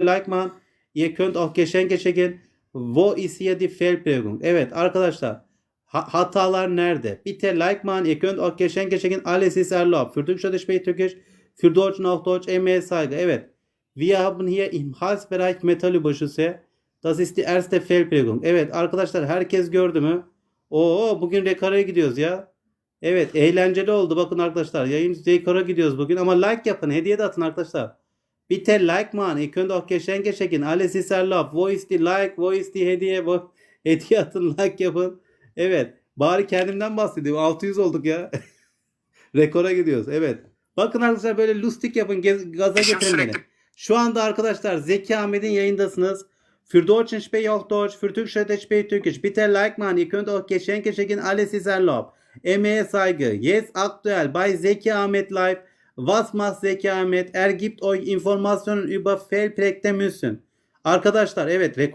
like man. Ihr könnt auch Geschenke schicken. Wo ist hier die Fehlprägung? Evet arkadaşlar. ha- hatalar nerede? Bitte like man. Ihr könnt auch Geschenke schicken. Alles ist erlaubt. Für Türkçe spricht Türkisch. Für Deutsch noch Deutsch. Emeğe saygı. Evet. Wir haben hier im Halsbereich Metallüberschüsse. Das ist die erste Fehlprägung. Evet arkadaşlar herkes gördü mü? Oo bugün rekaraya gidiyoruz ya. Evet eğlenceli oldu bakın arkadaşlar. Yayın rekora gidiyoruz bugün ama like yapın. Hediye de atın arkadaşlar. Bitte like man. Ihr könnt auch Geschenke schicken. Alles ist erlaubt. Wo ist die like? Wo ist die hediye? Wo... Hediye atın like yapın. Evet. Bari kendimden bahsedeyim. 600 olduk ya. Rekora gidiyoruz. Evet. Bakın arkadaşlar böyle lustik yapın. gez- gaza getirin beni. Şu anda arkadaşlar Zeki Ahmet'in yayındasınız. Für Deutschen spreche auch Deutsch, für Türkçe spreche Türkisch. Bitte like man, ihr könnt auch Geschenke schicken, alles ist erlaubt. Emeğe saygı. Yes aktuell bei Zeki Ahmet Live. Was macht Zeki Ahmet? Er gibt euch Informationen über Fehlprägte müssen. Arkadaşlar evet rekor